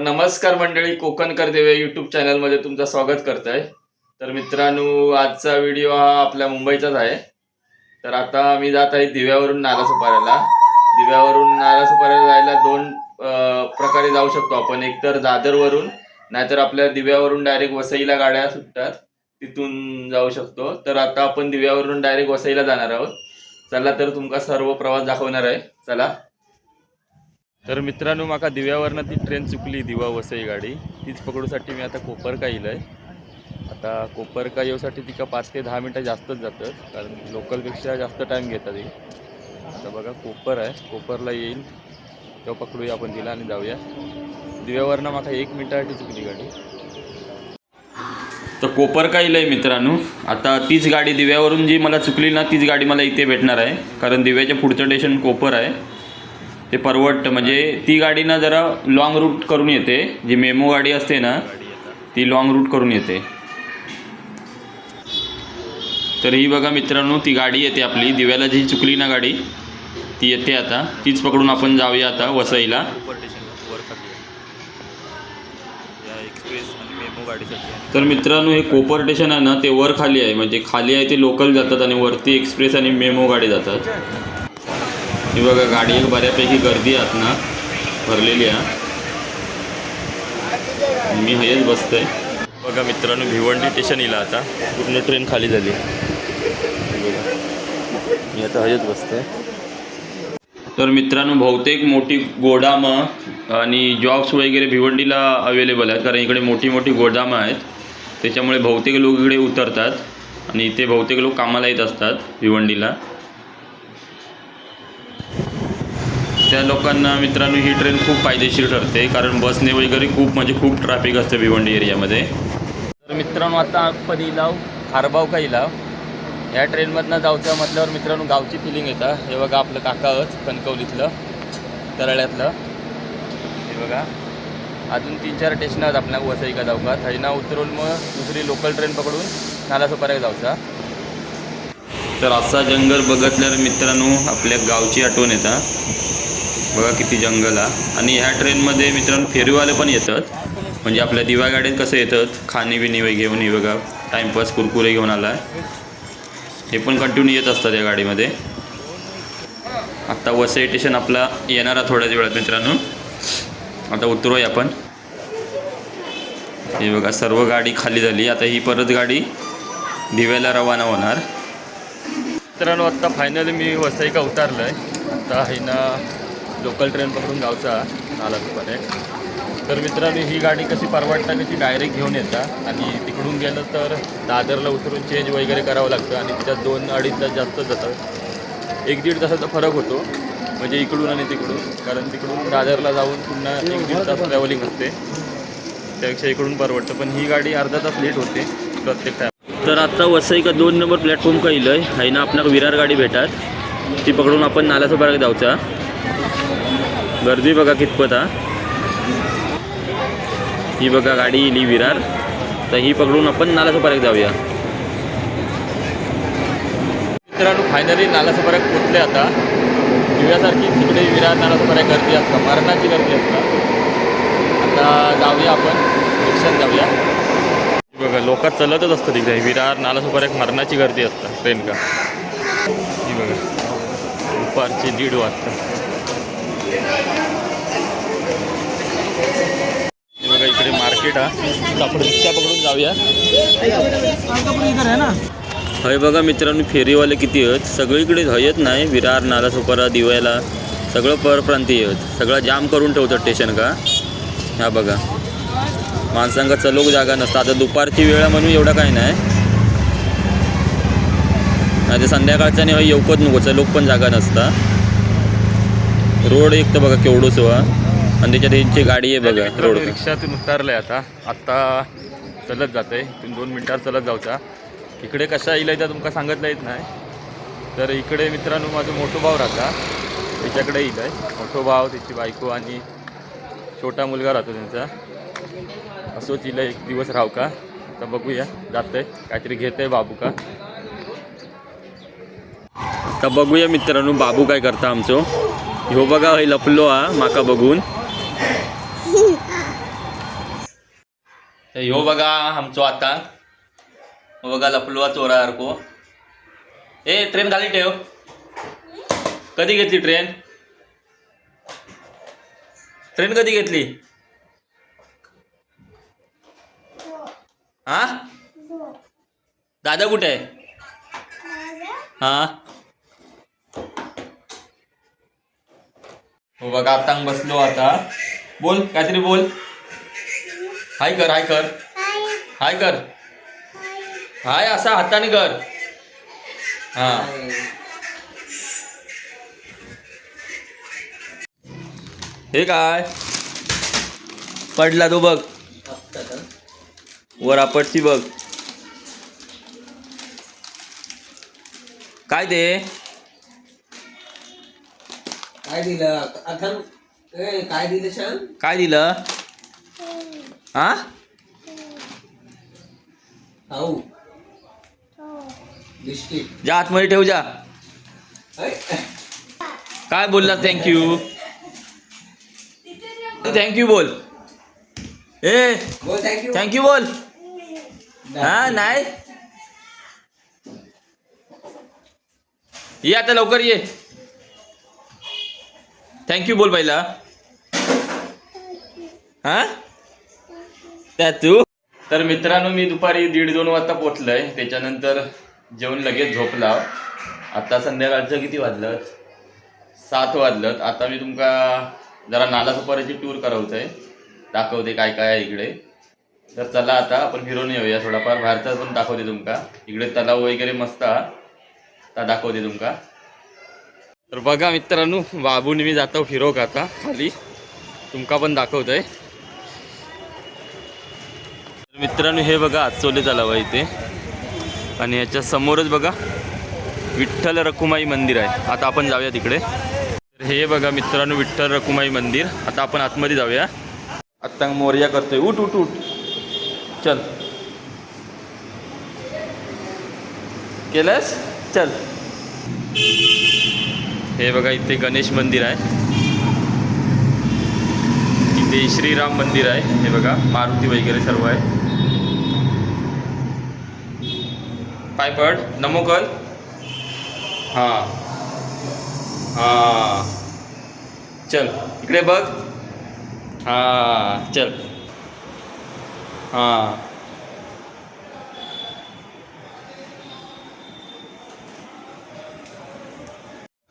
नमस्कार मंडळी कोकणकर देवे युट्यूब चॅनलमध्ये तुमचं स्वागत करत आहे तर मित्रांनो आजचा व्हिडिओ हा आपल्या मुंबईचाच आहे. तर आता मी जात आहे दिव्यावरून नालासोपाऱ्याला. दिव्यावरून नालासोपाऱ्याला जायला दोन प्रकारे जाऊ शकतो आपण. एकतर दादरवरून नाहीतर आपल्या दिव्यावरून डायरेक्ट वसईला गाड्या सुटतात तिथून जाऊ शकतो. तर आता आपण दिव्यावरून डायरेक्ट वसईला जाणार आहोत. चला तर तुमका सर्व प्रवास दाखवणार आहे. चला. तर मित्रांनो माका दिव्यावरनं ती ट्रेन चुकली दिवा वसई गाडी. तीच पकडूसाठी मी आता कोपरका येईल आहे आता कोपरका येऊसाठी तिका पाच ते दहा मिनटं जास्तच जातात कारण लोकलपेक्षा जास्त टाईम घेतात ही. आता बघा कोपर आहे. कोपरला येईल. तेव्हा पकडूया आपण तिला आणि जाऊया. दिव्यावरनं माका एक मिनिटासाठी चुकली गाडी. तर कोपरका येईल आहे मित्रांनो. आता तीच गाडी दिव्यावरून जी मला चुकली ना तीच गाडी मला इथे भेटणार आहे. कारण दिव्याच्या पुढचं स्टेशन कोपर आहे. ते परवडतं. म्हणजे ती गाडी ना जरा लॉंग रूट करून येते. जी मेमो गाडी असते ना ती लॉंग रूट करून येते. तर ही बघा मित्रांनो ती गाडी येते आपली. दिव्याला जी चुकली ना गाडी. ती येते आता. तीच पकडून आपण जाऊया आता वसईला. तर मित्रांनो हे कोपर स्टेशन आहे ना ते वर खाली आहे. म्हणजे खाली आहे ते लोकल जातात आणि वरती एक्सप्रेस आणि मेमो गाडी जातात. ही बघा गाडी एक बऱ्यापैकी गर्दी आहात ना भरलेली आहे. मी हयच बसतोय. बघा मित्रांनो भिवंडी स्टेशन येला आता. पूर्ण ट्रेन खाली झाली. मी आता हयच बसतोय. तर मित्रांनो बहुतेक मोठी गोदामं आणि जॉब्स वगैरे भिवंडीला अवेलेबल आहेत. कारण इकडे मोठी मोठी गोडामं आहेत. त्याच्यामुळे बहुतेक लोक इकडे उतरतात. आणि इथे बहुतेक लोक कामाला येत असतात भिवंडीला. त्या लोकांना मित्रांनो ही ट्रेन खूप फायदेशीर ठरते कारण बसने वगैरे खूप म्हणजे खूप ट्रॅफिक असते भिवंडी एरियामध्ये. तर मित्रांनो आता आपण इलाव खारबाव का इलाव? या ट्रेनमधनं जाऊचं म्हटल्यावर मित्रांनो गावची फिलिंग येतं हे बघा आपलं काकाच कणकवलीतलं तरळ्यातलं. हे बघा. अजून तीन चार स्टेशन आहेत आपल्या वसई का जाऊका. थैना उतरून मग दुसरी लोकल ट्रेन पकडून नालासोपाऱ्याला जाऊचा. तर असा जंगल बघितल्यावर मित्रांनो आपल्या गावची आठवण येतात बघा किती जंगल आहे आणि ह्या ट्रेनमध्ये मित्रांनो फेरीवाले पण येतात. म्हणजे आपल्या दिवा गाड्यात कसं येतात? खाणी बिनी वगैरे घेऊन हे बघा. टाईमपास कुरकुरे घेऊन आला हे पण कंटिन्यू येत असतात या गाडीमध्ये. आत्ता वसई स्टेशन आपला येणार आहे थोड्याच वेळात मित्रांनो. आता उतरूया आपण. हे बघा सर्व गाडी खाली झाली. आता ही परत गाडी दिव्याला रवाना होणार. मित्रांनो आत्ता फायनली मी वसईका उतारलं आहे आता आहे ना लोकल ट्रेन पकडून गावचा आला दुपारे. तर मित्रांनो ही गाडी कशी परवडता की ती डायरेक्ट घेऊन येतात आणि तिकडून गेलं तर दादरला उतरून चेंज वगैरे करावं लागतं आणि त्याच्यात दोन अडीच तास जास्त जातात. एक दीड तासाचा फरक होतो म्हणजे इकडून आणि तिकडून. कारण तिकडून दादरला जाऊन पुन्हा एक दीड तास ट्रॅव्हलिंग असते. त्यापेक्षा इकडून परवडतं. पण ही गाडी अर्धा तास लेट होते प्रत्येक टाईम तर आता वसई का दोन नंबर प्लॅटफॉर्म का येईल आहे ना आपल्याला विरार गाडी भेटतात ती पकडून आपण नाल्यासोबत जाऊचा. गर्दी बघा कितपत हा. ही बघा गाडी इली विरार. तर ही पकडून आपण नालासोपाऱ्यात जाऊया. मित्रांनो फायनली नालासोपाऱ्यात पोचले आता. दिव्यासारखी तिकडे विरार नालासोपाऱ्यात गर्दी असतात मरणाची गर्दी असतात आता जाऊया आपण रिक्षात जाऊया. बघा लोक चलतच असतं तिकडे. विरार नालासोपाऱ्यात मरणाची गर्दी असतात ट्रेन का. ही बघा दुपारची दीड वाजता. मार्केट हा. तर आपण रिक्षा पकडून जाऊया. हय बघा मित्रांनो फेरीवाले किती आहेत? सगळीकडे हयत नाही. विरार नालासोपारा दिवायला सगळं परप्रांतीय आहेत. सगळं जाम करून ठेवतात स्टेशन का? हा बघा. माणसांका चलोक जागा नसतं. आता दुपारची वेळ म्हणून एवढं काही नाही. नाही तर संध्याकाळच्या हय येऊकच नको. चलोक पण जागा नसता. रोड एक तर बघा केवढोच वा आणि त्याच्यात यांची गाडी आहे बघा रोड रिक्षातून उतारलंय आता. आत्ता चलत जाते इथून दोन मिनटात चलत जाऊचा. इकडे कशा येईल त्या तुमका सांगितलं येत नाही. तर इकडे मित्रांनो माझं मोठो भाव राहता. त्याच्याकडे येईल आहे. मोठो भाव त्याची बायको आणि छोटा मुलगा राहतो त्यांचा. असोच हिला एक दिवस राहू का? तर बघूया. जातंय. काहीतरी घेत आहे बाबू का? तर बघूया मित्रांनो बाबू काय करता आमचो. ह्यो बघा लपलो हा माका बघून. तर ह्यो बघा आमचो आता. बघा लपलवा चोरा सारखो ए ट्रेन खाली ठेव. कधी घेतली ट्रेन ट्रेन कधी घेतली? हा? दादा कुठे आहे? हा? हो बघा आता बसलो आता. बोल काहीतरी बोल. हाय कर हाय कर. हाय कर. हाय असा हाताने कर. हा. हे काय? पडला तो बघ. वर आपटची बघ. काय ते? काय दिलं? काय दिलं शान? काय दिलं? हा? खाऊ बिस्किट। जा आतमध्ये ठेव जा। काय बोलला? थँक्यू थँक्यू बोल। ए थँक्यू बोल। हा नाही ये आता लवकर ये। थँक्यू बोल पहिला। हा? त्या तू? तर मित्रांनो मी दुपारी दीड दोन वाजता पोचलोय त्याच्यानंतर जेवण लगेच झोपला. आता संध्याकाळचं किती वाजलं? सात वाजलं. आता मी तुमका जरा नाला सुपारीची टूर करवतोय. दाखवते काय काय आहे इकडे. तर चला आता आपण फिरून येऊया थोडाफार. बाहेरचा पण दाखवते तुमका. इकडे तलाव वगैरे मस्त हा दाखवते तुमका. तर बघा मित्रांनो बाबून मी जातो फिरोक आता खाली. तुमका पण दाखवतोय तर मित्रांनो हे बघा आचोले तलाव आहे इथे. आणि याच्या समोरच बघा विठ्ठल रखुमाई मंदिर आहे. आता आपण जाऊया तिकडे. तर हे बघा मित्रांनो विठ्ठल रखुमाई मंदिर. आता आपण आतमध्ये जाऊया. आत्ता मोर्या करतोय. उठ उठ उठ. चल. केलंस? चल. हे बघा इथे गणेश मंदिर आहे. इथे श्रीराम मंदिर आहे. हे बघा मारुती वगैरे सर्व आहे. पाय पड नमो कर हां. हां. चल इकडे बघ. हां चल. हां.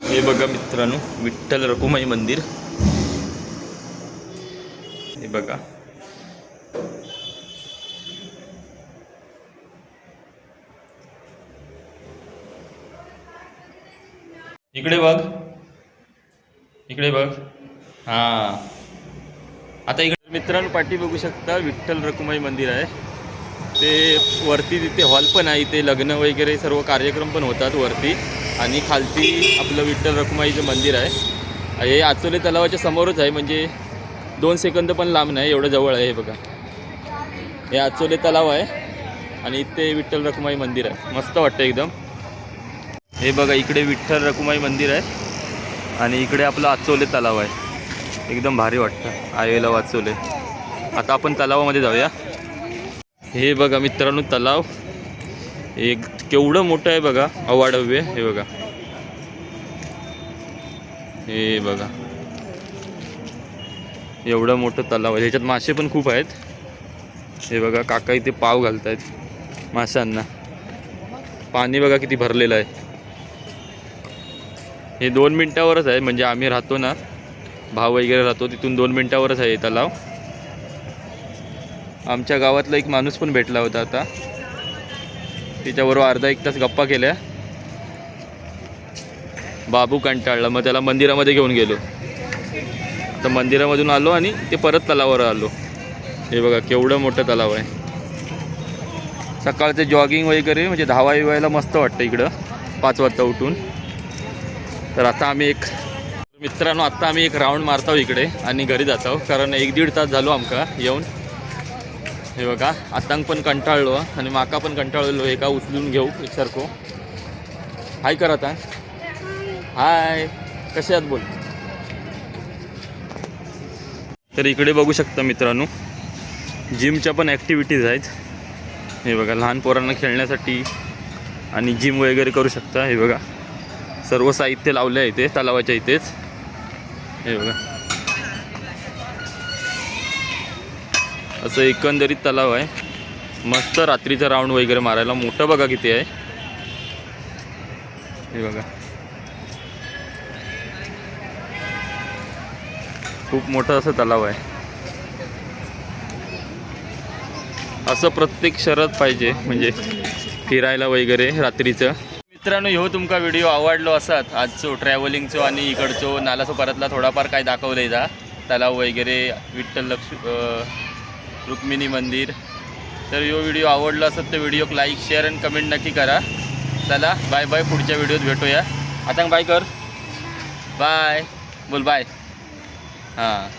हे बघा मित्रांनो विठ्ठल रकुमाई मंदिर. हे बघा. इकडे बघ. इकडे बघ. हां. आता इकडे मित्रांनो पाठी बघू शकता विठ्ठल रखुमाई मंदिर आहे. ते वरती तिथे हॉल पण आहे. इथे लग्न वगैरे सर्व कार्यक्रम पण होतात वरती. आणि खालती आपलं विठ्ठल रखुमाईचं मंदिर आहे. हे आचोले तलावाच्या समोरच आहे. म्हणजे दोन सेकंद पण लांब नाही. एवढं जवळ आहे हे बघा. हे आचोले तलाव आहे. आणि इथे विठ्ठल रखुमाई मंदिर आहे. मस्त वाटतं एकदम. हे बघा इकडे विठ्ठल रकुमाई मंदिर आहे. आणि इकडे आपलं आचोले तलाव आहे. एकदम भारी वाटतं आयला वाचोले आता आपण तलावामध्ये जाऊया. हे बघा मित्रांनो तलाव. एक केवढं मोठं आहे बघा अवाढव्य हे बघा. हे बघा. एवढं मोठं तलाव आहे. ह्याच्यात मासे पण खूप आहेत. हे बघा काका इथे पाव घालत आहेत माशांना. पाणी बघा किती भरलेलं आहे. हे दोन मिनटावरच आहे म्हणजे आम्ही राहतो ना भाव वगैरे राहतो तिथून दोन मिनटावरच आहे हे तलाव. आमच्या गावातला एक माणूस पण भेटला होता आता. तिच्याबरोबर अर्धा एक तास गप्पा केल्या. बाबू कंटाळला मग त्याला मंदिरामध्ये घेऊन गेलो. आता मंदिरामधून आलो आणि ते परत तलावावर आलो. हे बघा केवढं मोठं तलाव आहे. सकाळचे जॉगिंग वगैरे म्हणजे धावा विवायला मस्त वाटतं इकडं पाच वाजता उठून. तर आता आम्ही एक मित्रांनो आत्ता आम्ही एक राऊंड मारतो इकडे आणि घरी जातो कारण एक दीड तास झालो आमका येऊन. हे बघा आतांक पण कंटाळलो आणि माका पण कंटाळलो. एका का उचलून घेऊ एकसारखो हाय कर आता हाय कसे आहात बोल. तर इकडे बघू शकता मित्रांनो जिमच्या पण ॲक्टिव्हिटीज आहेत. हे बघा लहान पोरांना खेळण्यासाठी आणि जिम वगैरे करू शकता. हे बघा. सर्व साहित्य लावलं आहे इथे तलावाच्या इथेच. हे बघा. असं एकंदरीत तलाव आहे. मस्त रात्रीचा राऊंड वगैरे मारायला. मोठं बघा किती आहे. हे बघा. खूप मोठं असं तलाव आहे. असं प्रत्येक शहरात पाहिजे. म्हणजे फिरायला वगैरे रात्रीचं. मित्रांनो ह्यो तुमका व्हिडिओ आवडलो असत. आजचो ट्रॅव्हलिंगचो आणि इकडचो नालासोपारातला थोडाफार काय दाखवलंय जा. तलाव वगैरे विठ्ठल लक्ष रुक्मिणी मंदिर. तर ह्यो व्हिडिओ आवडला असत तर व्हिडिओक लाईक शेअर आणि कमेंट नक्की करा. चला बाय बाय पुढच्या व्हिडिओत भेटूया. आता बाय कर. बाय बोल बाय हां.